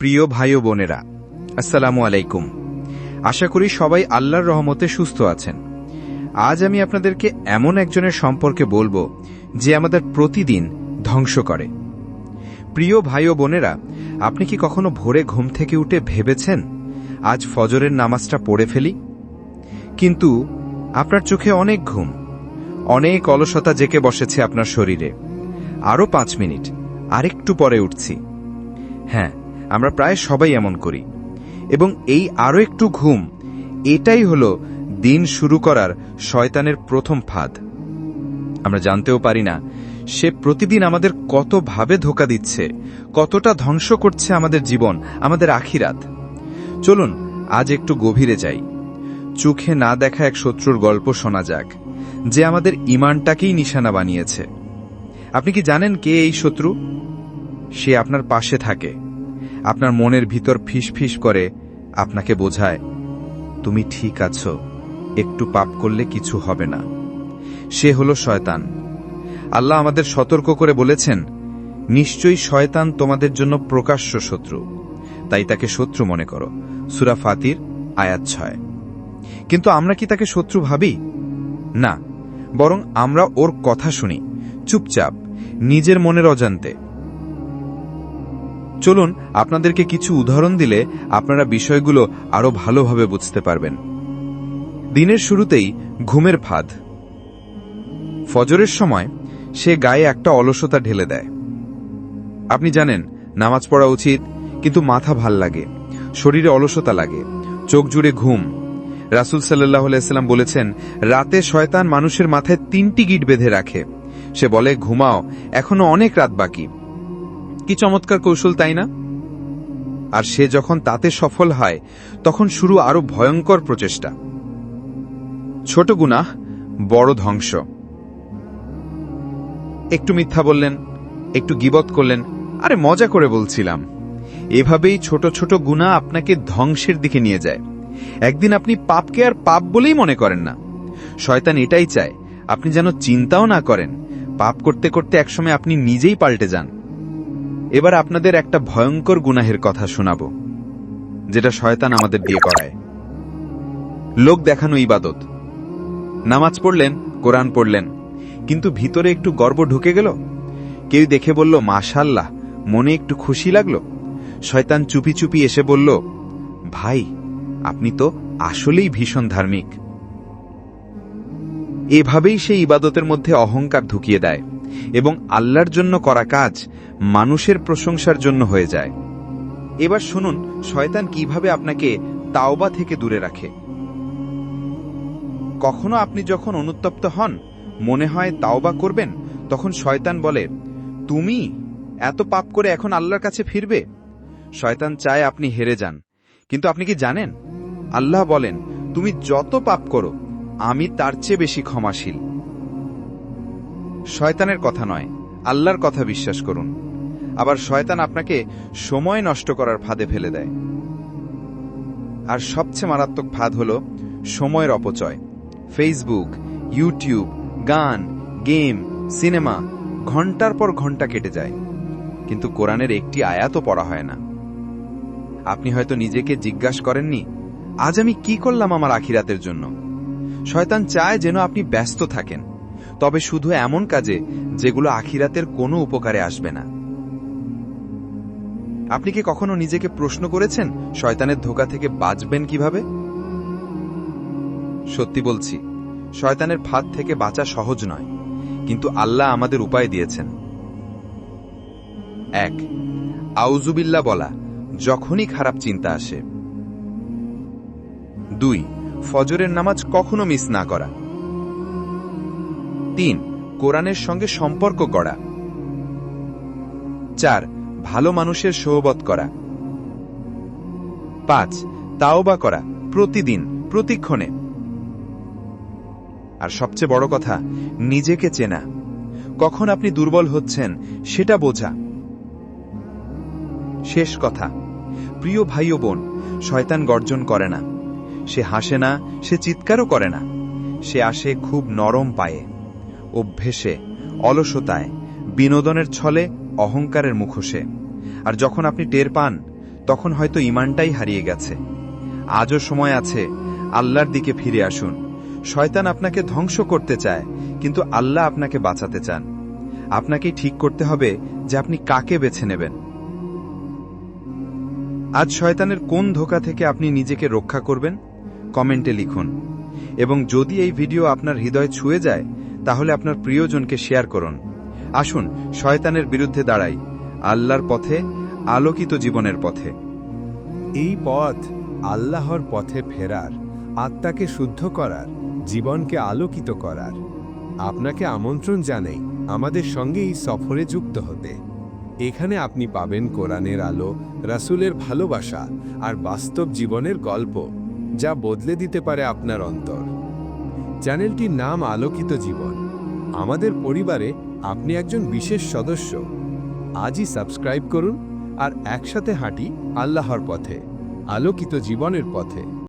প্রিয় ভাই ও বোনেরা, আসসালামু আলাইকুম। আশা করি সবাই আল্লাহর রহমতে সুস্থ আছেন। আজ আমি আপনাদেরকে এমন একজনের সম্পর্কে বলব যে আমাদের প্রতিদিন ধ্বংস করে। প্রিয় ভাই ও বোনেরা, আপনি কি কখনো ভোরে ঘুম থেকে উঠে ভেবেছেন, আজ ফজরের নামাজটা পড়ে ফেলি? কিন্তু আপনার চোখে অনেক ঘুম, অনেক অলসতা জেকে বসেছে আপনার শরীরে। আরও পাঁচ মিনিট, আরেকটু পরে উঠছি। হ্যাঁ আমরা প্রায় সবাই এমন করি। এবং এই আরও একটু ঘুম, এটাই হলো দিন শুরু করার শয়তানের প্রথম ফাঁদ। আমরা জানতেও পারি না, সে প্রতিদিন আমাদের কতভাবে ধোকা দিচ্ছে, কতটা ধ্বংস করছে আমাদের জীবন, আমাদের আখিরাত। চলুন, আজ একটু গভীরে যাই। চোখে না দেখা এক শত্রুর গল্প শোনা যাক, যে আমাদের ইমানটাকেই নিশানা বানিয়েছে। আপনি কি জানেন কে এই শত্রু? সে আপনার পাশে থাকে। আপনার মনের ভিতর ফিস করে, আপনাকে বোঝায়, তুমি ঠিক আছো, একটু পাপ করলে কিছু হবে না। সে হলো শয়তান। আল্লাহ আমাদের সতর্ক করে বলেছেন, নিশ্চয়ই শয়তান তোমাদের জন্য প্রকাশ্য শত্রু। তাই তাকে শত্রু মনে করো। সুরা ফাতির, আয়াত ছয়। কিন্তু আমরা কি তাকে শত্রু ভাবি? না, বরং আমরা ওর কথা শুনি, চুপচাপ, নিজের মনের অজান্তে। চলুন, আপনাদেরকে কিছু উদাহরণ দিলে আপনারা বিষয়গুলো আরও ভালোভাবে বুঝতে পারবেন। দিনের শুরুতেই ঘুমের ফাঁদ। ফজরের সময় সে গায়ে একটা অলসতা ঢেলে দেয়। আপনি জানেন, নামাজ পড়া উচিত, কিন্তু মাথা ভালো লাগে, শরীরে অলসতা লাগে, চোখ জুড়ে ঘুম। রাসুল সাল্লাম বলেছেন, রাতে শয়তান মানুষের মাথায় তিনটি গিট বেঁধে রাখে। সে বলে, ঘুমাও, এখনও অনেক রাত বাকি। কি চমৎকার কৌশল, তাই না? আর সে যখন তাতে সফল হয়, তখন শুরু আরও ভয়ঙ্কর প্রচেষ্টা। ছোট গুনাহ, বড় ধ্বংস। একটু মিথ্যা বললেন, একটু গিবত করলেন, আরে মজা করে বলছিলাম। এভাবেই ছোট ছোট গুণা আপনাকে ধ্বংসের দিকে নিয়ে যায়। একদিন আপনি পাপকে আর পাপ বলেই মনে করেন না। শয়তান এটাই চায়, আপনি যেন চিন্তাও না করেন। পাপ করতে করতে একসময় আপনি নিজেই পাল্টে যান। এবার আপনাদের একটা ভয়ঙ্কর গুনাহের কথা শোনাব, যেটা শয়তান আমাদের দিয়ে করায়। লোক দেখানো ইবাদত। নামাজ পড়লেন, কোরআন পড়লেন, কিন্তু ভিতরে একটু গর্ব ঢুকে গেল। কেউ দেখে বলল মাশাল্লাহ মনে একটু খুশি লাগল? শয়তান চুপি চুপি এসে বলল, ভাই, আপনি তো আসলেই ভীষণ ধার্মিক। এভাবেই সেই ইবাদতের মধ্যে অহংকার ঢুকিয়ে দেয়। এবং আল্লাহর জন্য করা কাজ মানুষের প্রশংসার জন্য হয়ে যায়। এবার শুনুন, শয়তান কীভাবে আপনাকে তাওবা থেকে দূরে রাখে। কখনো আপনি যখন অনুত্তপ্ত হন, মনে হয় তাওবা করবেন, তখন শয়তান বলে, তুমি এত পাপ করে এখন আল্লাহর কাছে ফিরবে? শয়তান চায় আপনি হেরে যান। কিন্তু আপনি কি জানেন? আল্লাহ বলেন, তুমি যত পাপ করো, আমি তার চেয়ে বেশি ক্ষমাশীল। শয়তানের কথা নয়, আল্লাহর কথা বিশ্বাস করুন। আবার শয়তান আপনাকে সময় নষ্ট করার ফাঁদে ফেলে দেয়। আর সবচেয়ে মারাত্মক ফাঁদ হল সময়ের অপচয়। ফেসবুক ইউটিউব গান গেম সিনেমা ঘণ্টার পর ঘণ্টা কেটে যায়। কিন্তু কোরআনের একটি আয়াতও পড়া হয় না। আপনি হয়তো নিজেকে জিজ্ঞাসা করেননি, আজ আমি কি করলাম আমার আখিরাতের জন্য? শয়তান চায় যেন আপনি ব্যস্ত থাকেন। তবে শুধু এমন কাজে যেগুলো আখিরাতের কোনো উপকারে আসবে না। আপনি কি কখনো নিজেকে প্রশ্ন করেছেন, শয়তানের ধোকা থেকে বাঁচবেন কীভাবে? সত্যি বলছি, শয়তানের ফাঁদ থেকে বাঁচা সহজ নয়, কিন্তু আল্লাহ আমাদের উপায় দিয়েছেন। এক আউজুবিল্লা বলা, যখনই খারাপ চিন্তা আসে। দুই, ফজরের নামাজ কখনো মিস না করা। তিন, কোরআনের সঙ্গে সম্পর্ক করা চার, ভালো মানুষের সোহবত করা। পাঁচ, তাওবা করা, প্রতিদিন, প্রতিক্ষণে। আর সবচেয়ে বড় কথা, নিজেকে চেনা। কখন আপনি দুর্বল হচ্ছেন, সেটা বোঝা। শেষ কথা, প্রিয় ভাই ও বোন, শয়তান গর্জন করে না। সে হাসে না, সে চিৎকারও করে না। সে আসে খুব নরম পায়ে। অভ্যেসে, অলসতায়, বিনোদনের ছলে, অহংকারের মুখোশে। আর যখন আপনি টের পান, তখন হয়তো ইমানটাই হারিয়ে গেছে। আজও সময় আছে, আল্লাহর দিকে ফিরে আসুন। শয়তান আপনাকে ধ্বংস করতে চায়, কিন্তু আল্লাহ আপনাকে বাঁচাতে চান। আপনাকেই ঠিক করতে হবে যে আপনি কাকে বেছে নেবেন। আজ শয়তানের কোন ধোকা থেকে আপনি নিজেকে রক্ষা করবেন? কমেন্টে লিখুন। এবং যদি এই ভিডিও আপনার হৃদয় ছুঁয়ে যায় তাহলে আপনার প্রিয়জনকে শেয়ার করুন। আসুন, শয়তানের বিরুদ্ধে দাঁড়াই, আল্লাহর পথে, আলোকিত জীবনের পথে। এই পথ আল্লাহর পথে ফেরার, আত্মাকে শুদ্ধ করার, জীবনকে আলোকিত করার। আপনাকে আমন্ত্রণ জানাই, আমাদের সঙ্গে এই সফরে যুক্ত হতে। এখানে আপনি পাবেন কোরআনের আলো, রাসুলের ভালোবাসা আর বাস্তব জীবনের গল্প, যা বদলে দিতে পারে আপনার অন্তর। চ্যানেলটির নাম আলোকিত জীবন। আমাদের পরিবারে আপনি একজন বিশেষ সদস্য। আজই সাবস্ক্রাইব করুন আর একসাথে হাঁটি আল্লাহর পথে, আলোকিত জীবনের পথে।